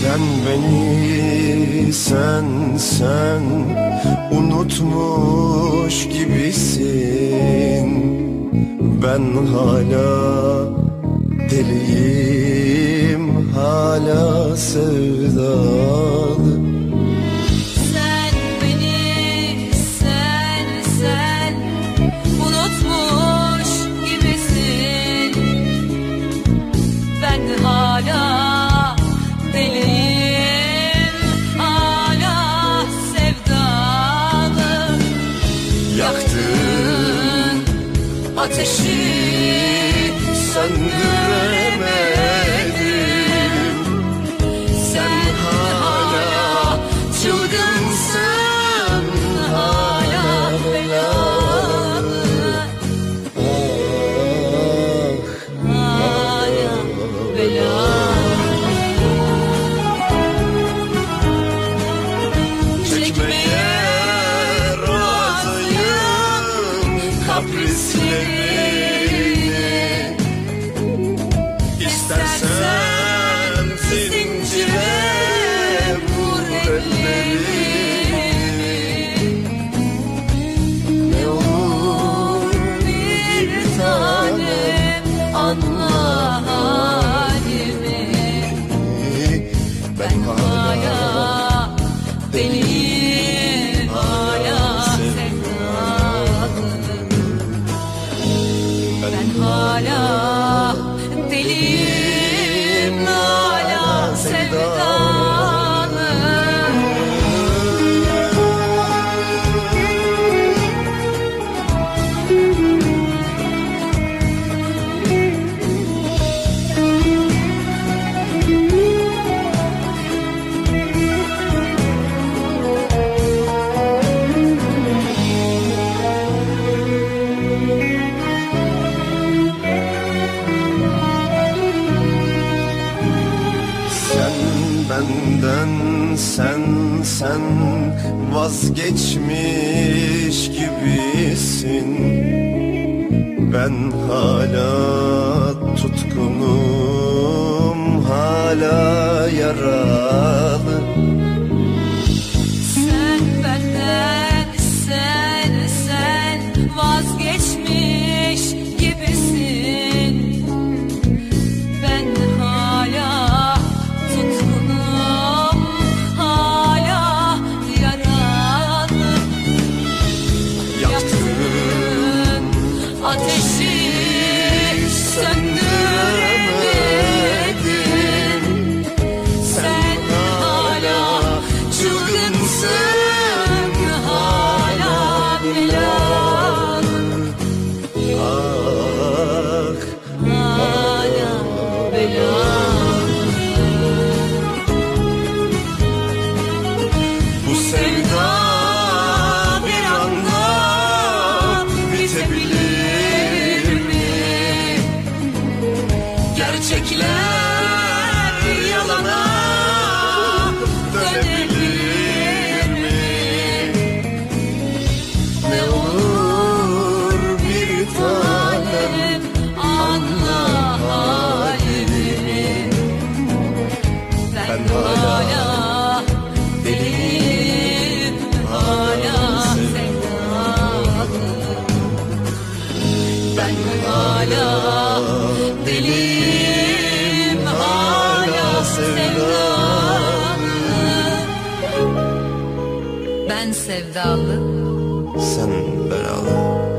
Sen beni sen sen unutmuş gibisin. Ben hala deliyim hala sevdalı Ateşi söndüremedim kaprislerini İstersen zincire vur ellerimi Ne olur bir tanem anla halimi. Ben hala deliyim benden sen sen vazgeçmiş gibisin. Ben hala tutkunum hala yaralı ateşi Gerçekler yalana dönebilir mi? Ne olur bir tanem anla halimi Ben hala deliyim hala sevdalı Ben hala Ben sevdalı. Sen belalı